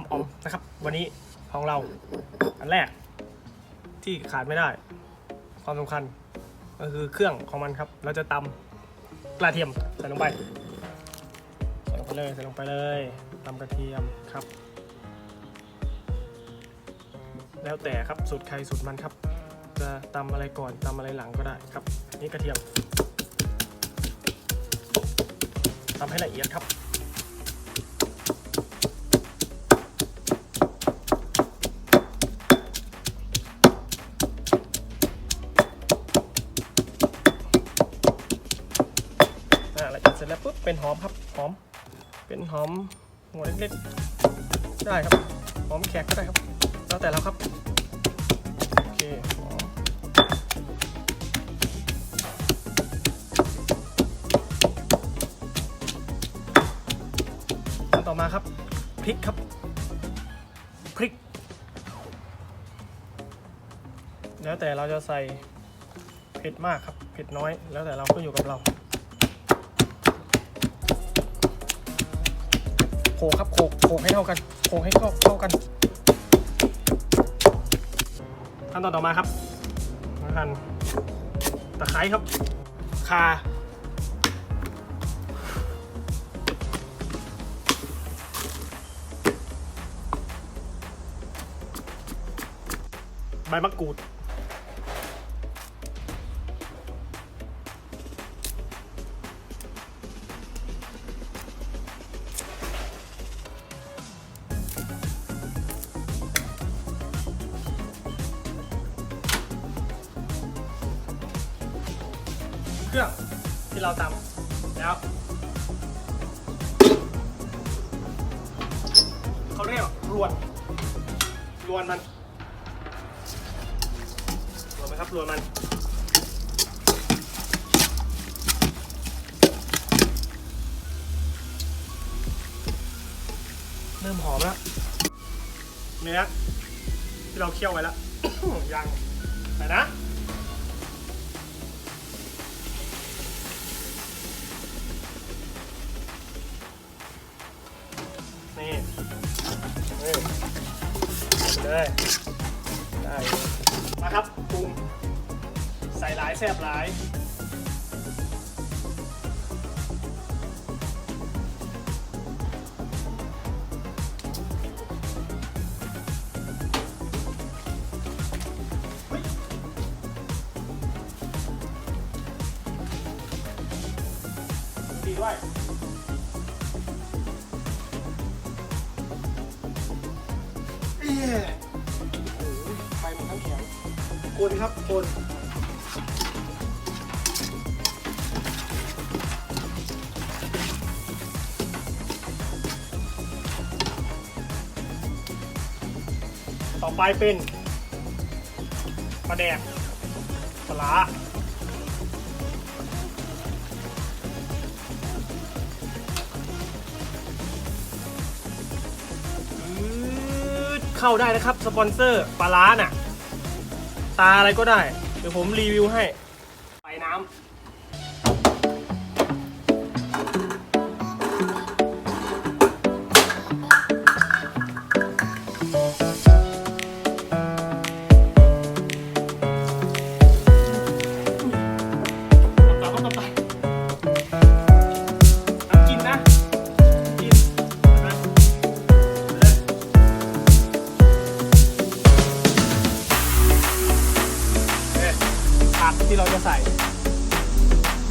ำออมนะครับ วันนี้ของเราอันแรกที่ขาดไม่ได้ ความสำคัญ ก็คือเครื่องของมันครับ เราจะตำกระเทียมใส่ลงไปใส่ลงไปเลยใส่ลงไปเลยตำกระเทียมครับ แล้วแต่ครับสูตรใครสูตรมันครับ จะตำอะไรก่อนตำอะไรหลังก็ได้ครับ นี่กระเทียมตำให้ละเอียดครับ ร็จแล้วปุ๊บเป็นหอมครับหอม เป็นหอมหัวเล็กๆได้ครับหอมแขกก็ได้ครับ แล้วแต่เราครับโอเคหอมขั้นต่อมาครับพริกครับพริก แล้วแต่เราจะใส่เผ็ดมากครับเผ็ดน้อย แล้วแต่เราก็อยู่กับเรา กครับโขกโขกให้เท่ากันโขกให้เข้าเข้ากัน ขั้นตอนต่อมาครับหั่นตะไคร้ครับคาใบมะกรูด เครื่องที่เราตำแล้วเขาเรียกรวนรวนมันรวนไหมครับรวนมันเริ่มหอมแล้วเนื้อที่เราเคี่ยวไว้แล้ว ยังไปนะ เลยได้มาครับปรุงใส่หลายแซ่บหลายเฮ้ยดีด้วย ไปมันทั้งแข็งคนครับคนต่อไปเป็นปลาแดกปลา เข้าได้นะครับสปอนเซอร์ปลาร้าน่ะ ตาอะไรก็ได้ เดี๋ยวผมรีวิวให้ ไปน้ำ ที่เราจะใส่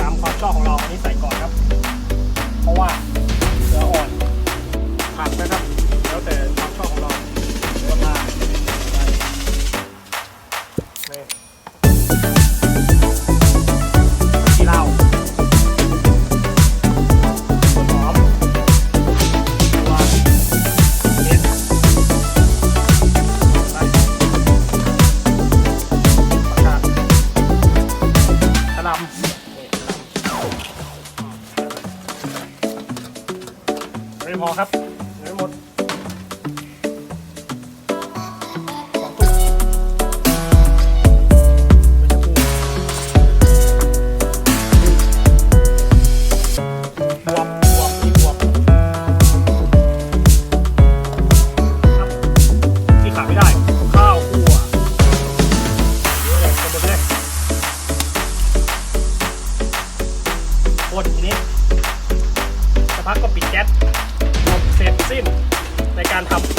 ตามความชอบของเราอันนี้ใส่ก่อนครับ เพราะว่า ครับ การทำ